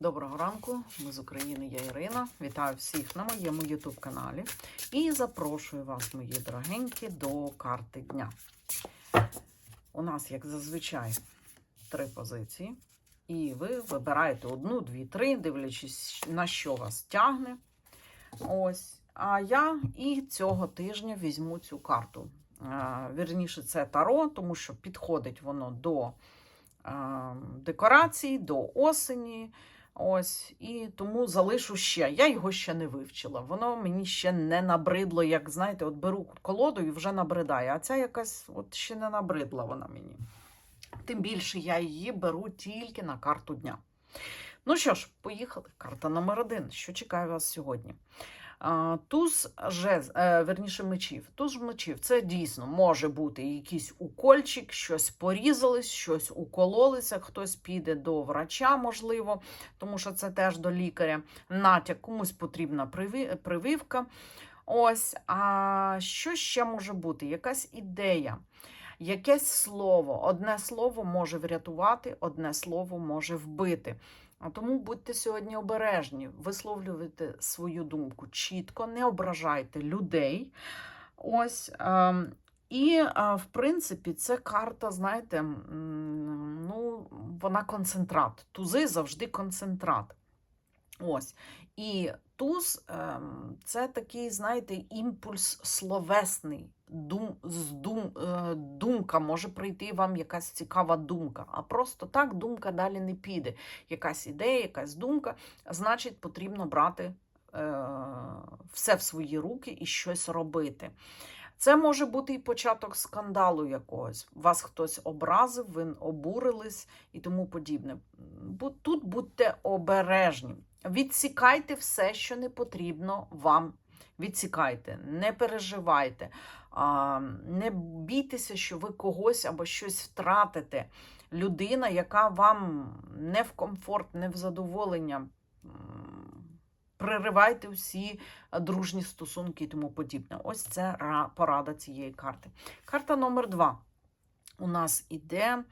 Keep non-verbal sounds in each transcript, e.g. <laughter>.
Доброго ранку, ми з України, я Ірина. Вітаю всіх на моєму YouTube каналі і запрошую вас, мої дорогенькі, до карти дня. У нас, як зазвичай, три позиції. І ви вибираєте одну, дві, три, дивлячись, на що вас тягне. Ось. А я і цього тижня візьму цю карту. Вірніше, це таро, тому що підходить воно до декорацій, до осені. Ось, і тому залишу ще. Я його ще не вивчила. Воно мені ще не набридло, як знаєте, от беру колоду і вже набридає. А ця якась от ще не набридла вона мені. Тим більше я її беру тільки на карту дня. Ну що ж, поїхали. Карта номер один. Що чекає вас сьогодні? Туз жез, е, верніше мечів. Туз мечів це дійсно може бути якийсь укольчик, щось порізались, щось укололися, хтось піде до врача, можливо, тому що це теж до лікаря. Натяк комусь потрібна прививка. Ось, а що ще може бути? Якась ідея, якесь слово. Одне слово може врятувати, одне слово може вбити. А тому будьте сьогодні обережні, висловлюйте свою думку чітко, не ображайте людей. Ось. ем, і, е, в принципі, це карта, знаєте, ну, вона концентрат. Тузи завжди концентрат. Ось. І туз ем, це такий, знаєте, імпульс словесний. Дум, з дум, е, думка може прийти вам якась цікава думка, а просто так думка далі не піде. Якась ідея, якась думка, значить, потрібно брати е, все в свої руки і щось робити. Це може бути і початок скандалу якогось. Вас хтось образив, ви обурились і тому подібне. Тут будьте обережні. Відсікайте все, що не потрібно вам. Відсікайте, не переживайте, не бійтеся, що ви когось або щось втратите. Людина, яка вам не в комфорт, не в задоволення. м, Приривайте всі дружні стосунки і тому подібне. Ось це порада цієї карти. Карта номер два. У нас іде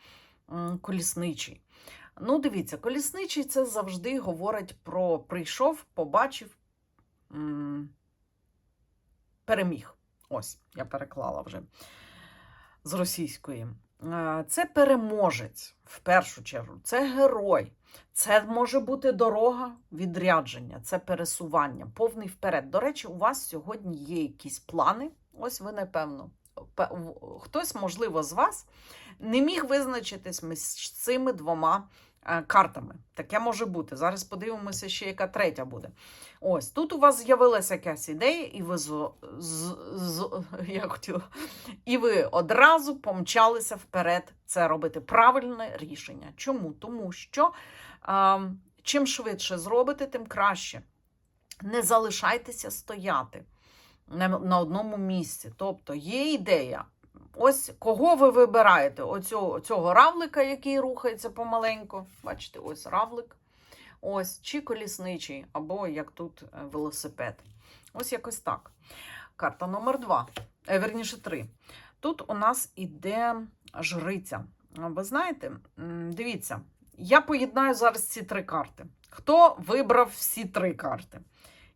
колісничий. Ну, дивіться, колісничий це завжди говорить про прийшов, побачив, переміг. Ось, я переклала вже з російської. Е, Це переможець в першу чергу, це герой. Це може бути дорога відрядження, це пересування, повний вперед. До речі, у вас сьогодні є якісь плани. Ось ви, напевно, хтось, можливо, з вас не міг визначитись між цими двома е, картами. Таке може бути. Зараз подивимося, ще яка третя буде. Ось тут у вас з'явилася якась ідея, і ви з, з, з, <laughs> я хотіла, і ви одразу помчалися вперед. Це робити правильне рішення. Чому? Тому що а, чим швидше зробите, тим краще. Не залишайтеся стояти на, одному місці. Тобто є ідея. Ось кого ви вибираєте? Оцього, цього равлика, який рухається помаленьку. Бачите, ось равлик. Ось, чи колісничий, або як тут е, велосипед. Ось якось так. Карта номер два. Е, верніше, три. Тут у нас іде жриця. Ви знаєте, дивіться, я поєднаю зараз ці три карти. Хто вибрав всі три карти?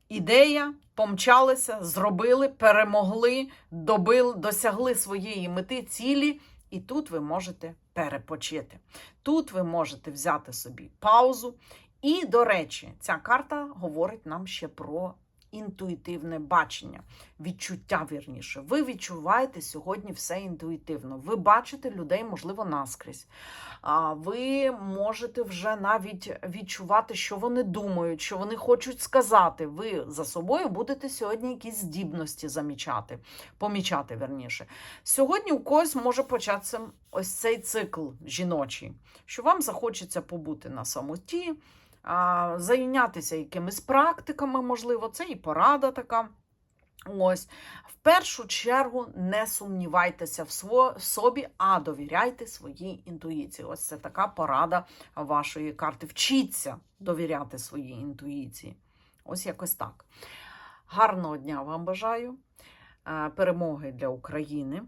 Ідея, помчалися, зробили, перемогли, добили, досягли своєї мети, цілі, і тут ви можете перепочити. Тут ви можете взяти собі паузу. І, до речі, ця карта говорить нам ще про інтуїтивне бачення, відчуття вірніше. Ви відчуваєте сьогодні все інтуїтивно. Ви бачите людей, можливо, наскрізь. Ви можете вже навіть відчувати, що вони думають, що вони хочуть сказати. Ви за собою будете сьогодні якісь здібності замічати, помічати верніше. Сьогодні у когось може початися ось цей цикл жіночий, що вам захочеться побути на самоті, зайнятися якимись практиками, можливо, це і порада така. Ось, в першу чергу не сумнівайтеся в собі, а довіряйте своїй інтуїції. Ось це така порада вашої карти. Вчіться довіряти своїй інтуїції. Ось якось так. Гарного дня вам бажаю. е, Перемоги для України.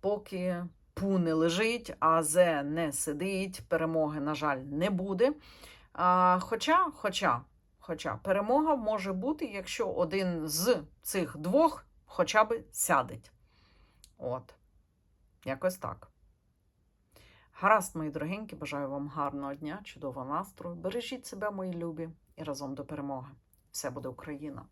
Поки Пу не лежить, а Зе не сидить, перемоги, на жаль, не буде. А, хоча, хоча, хоча перемога може бути, якщо один з цих двох хоча б сядеть. От. Якось так. Гаразд, мої дорогенькі, бажаю вам гарного дня, чудового настрою. Бережіть себе, мої любі, і разом до перемоги. Все буде Україна!